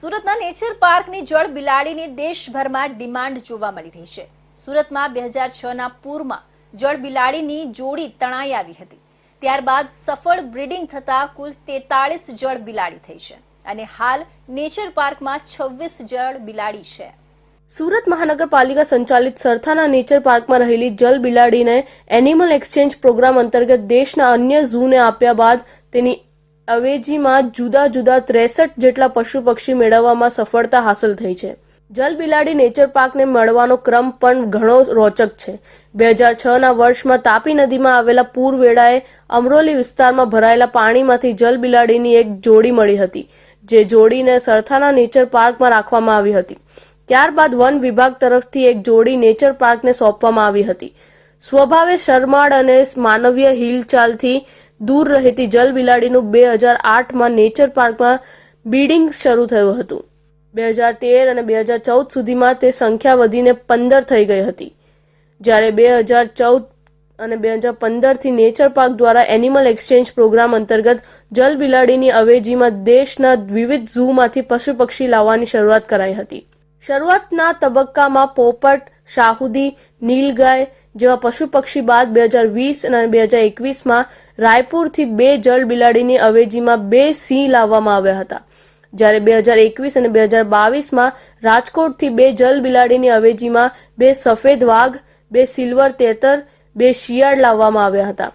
સુરતના નેચર પાર્કની જળ બિલાડીની દેશભરમાં ડિમાન્ડ જોવા મળી રહી છે. સુરતમાં બે હજાર છના પૂરમાં જળ બિલાડીની જોડી તણાઈ આવી હતી. ત્યારબાદ સફળ બ્રીડિંગ થતાં કુલ તેતાળીસ જળ બિલાડી થઈ છે અને હાલ નેચર પાર્કમાં છવ્વીસ જળ બિલાડી છે. સુરત મહાનગરપાલિકા સંચાલિત સરથાના નેચર પાર્કમાં રહેલી જલ બિલાડીને એનિમલ એક્સચેન્જ પ્રોગ્રામ અંતર્ગત દેશના અન્ય ઝૂને આપ્યા બાદ તેની અવેજીમાં જુદા જુદા ત્રેસઠ જેટલા પશુ પક્ષી મેળવવામાં સફળતા હાંસલ થઈ છે. જલ બિલાડી નેચર પાર્કને મળવાનો ક્રમ પણ ઘણો રોચક છે. બે હજાર છ ના વર્ષમાં તાપી નદીમાં આવેલા પૂર વેળાએ અમરોલી વિસ્તારમાં ભરાયેલા પાણીમાંથી જલ બિલાડીની એક જોડી મળી હતી, જે જોડીને સરથાના નેચર પાર્કમાં રાખવામાં આવી હતી. ત્યારબાદ વન વિભાગ તરફથી એક જોડી નેચર પાર્કને સોંપવામાં આવી હતી. સ્વભાવે શરમાળ અને માનવીય હિલચાલથી દૂર રહેતી જલ બિલાડીનું બે હજાર આઠમાં નેચર પાર્કમાં બીડિંગ શરૂ થયું હતું. બે હજાર તેર અને બે હજાર ચૌદ સુધીમાં તે સંખ્યા વધીને પંદર થઈ ગઈ હતી. જ્યારે બે હજાર ચૌદ અને બે હજાર પંદરથી નેચર પાર્ક દ્વારા એનિમલ એક્સચેન્જ પ્રોગ્રામ અંતર્ગત જલ બિલાડીની અવેજીમાં દેશના વિવિધ ઝૂમાંથી પશુ પક્ષી લાવવાની શરૂઆત કરાઈ હતી. શરૂઆતના તબક્કામાં પોપટ શાહુદી, નીલગાય જેવા પશુ પક્ષી બાદ બે હજાર વીસ અને બે હજાર એકવીસમાં રાયપુરથી બે જળ બિલાડીની અવેજીમાં બે સિંહ લાવવામાં આવ્યા હતા. જ્યારે બે હજાર એકવીસ અને બે હજાર બાવીસમાં રાજકોટથી બે જલ બિલાડીની અવેજીમાં બે સફેદ વાઘ, બે સિલ્વર તેતર, બે શિયાળ લાવવામાં આવ્યા હતા.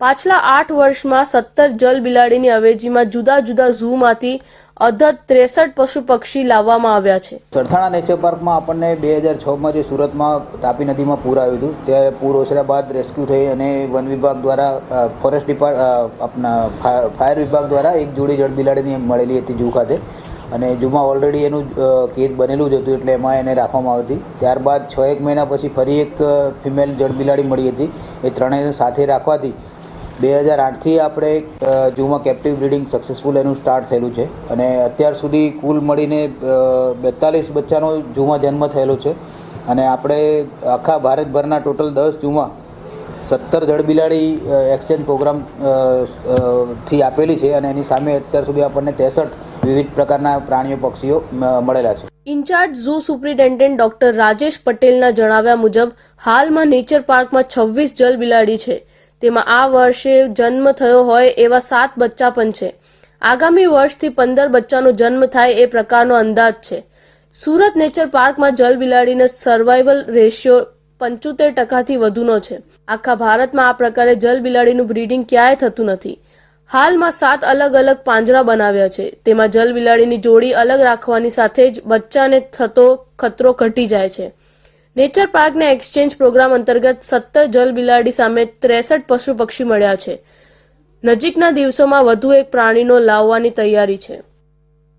પાછલા આઠ વર્ષમાં સત્તર જલ બિલાડીની અવેજીમાં જુદા જુદા ઝૂમાંથી અધત ત્રેસઠ પશુ પક્ષી લાવવામાં આવ્યા છે. સરથાણા નેચર પાર્કમાં આપણને બે હજાર છમાં જે સુરતમાં તાપી નદીમાં પૂર આવ્યું હતું, ત્યારે પૂર ઓસર્યા બાદ રેસ્ક્યુ થઈ અને વન વિભાગ દ્વારા ફોરેસ્ટ ડિપાર્ટ આપના ફાયર વિભાગ દ્વારા એક જોડી જળ બિલાડીની મળેલી હતી જૂ ખાતે. અને જૂમાં ઓલરેડી એનું કેદ બનેલું જ હતું એટલે એમાં એને રાખવામાં આવી હતી. ત્યારબાદ છ એક મહિના પછી ફરી એક ફિમેલ જળ બિલાડી મળી હતી. એ ત્રણેય સાથે રાખવાથી બે હજાર આઠથી આપણે જૂમાં કેપ્ટિવ બ્રિડિંગ સક્સેસફુલ એનું સ્ટાર્ટ થયેલું છે. અને અત્યાર સુધી કુલ મળીને બેતાલીસ બચ્ચાનો જૂમાં જન્મ થયેલો છે. અને આપણે આખા ભારતભરના ટોટલ દસ જૂમાં સત્તર જળબિલાડી એક્સચેન્જ પ્રોગ્રામથી આપેલી છે. અને એની સામે અત્યાર સુધી આપણને ત્રેસઠ વિવિધ પ્રકારના પ્રાણીઓ, પક્ષીઓ મળેલા છે. In charge zoo superintendent doctor Rajesh પટેલના જણાવ્યા મુજબ, હાલમાં નેચર પાર્કમાં છવ્વીસ જલબિલાડી છે. તેમાં આ વર્ષે જન્મ થયો હોય એવા સાત બચ્ચા પણ છે. આગામી વર્ષથી પંદર બચ્ચાનો જન્મ થાય એ પ્રકારનો અંદાજ છે. સુરત નેચર પાર્કમાં જલ બિલાડીનો સર્વાઇવલ રેશિયો પંચોતેર ટકાથી વધુનો છે. આખા ભારતમાં આ પ્રકારે જલ બિલાડીનું બ્રીડિંગ ક્યાંય થતું નથી. હાલમાં સાત અલગ અલગ પાંજરા બનાવ્યા છે. તેમાં જલ બિલાડીની જોડી અલગ રાખવાની સાથે જ બચ્ચાને થતો ખતરો ઘટી જાય છે. નેચર પાર્કના એક્સચેન્જ પ્રોગ્રામ અંતર્ગત સત્તર જલ બિલાડી સામે ત્રેસઠ પશુ પક્ષી મળ્યા છે. નજીકના દિવસોમાં વધુ એક પ્રાણીનો લાવવાની તૈયારી છે.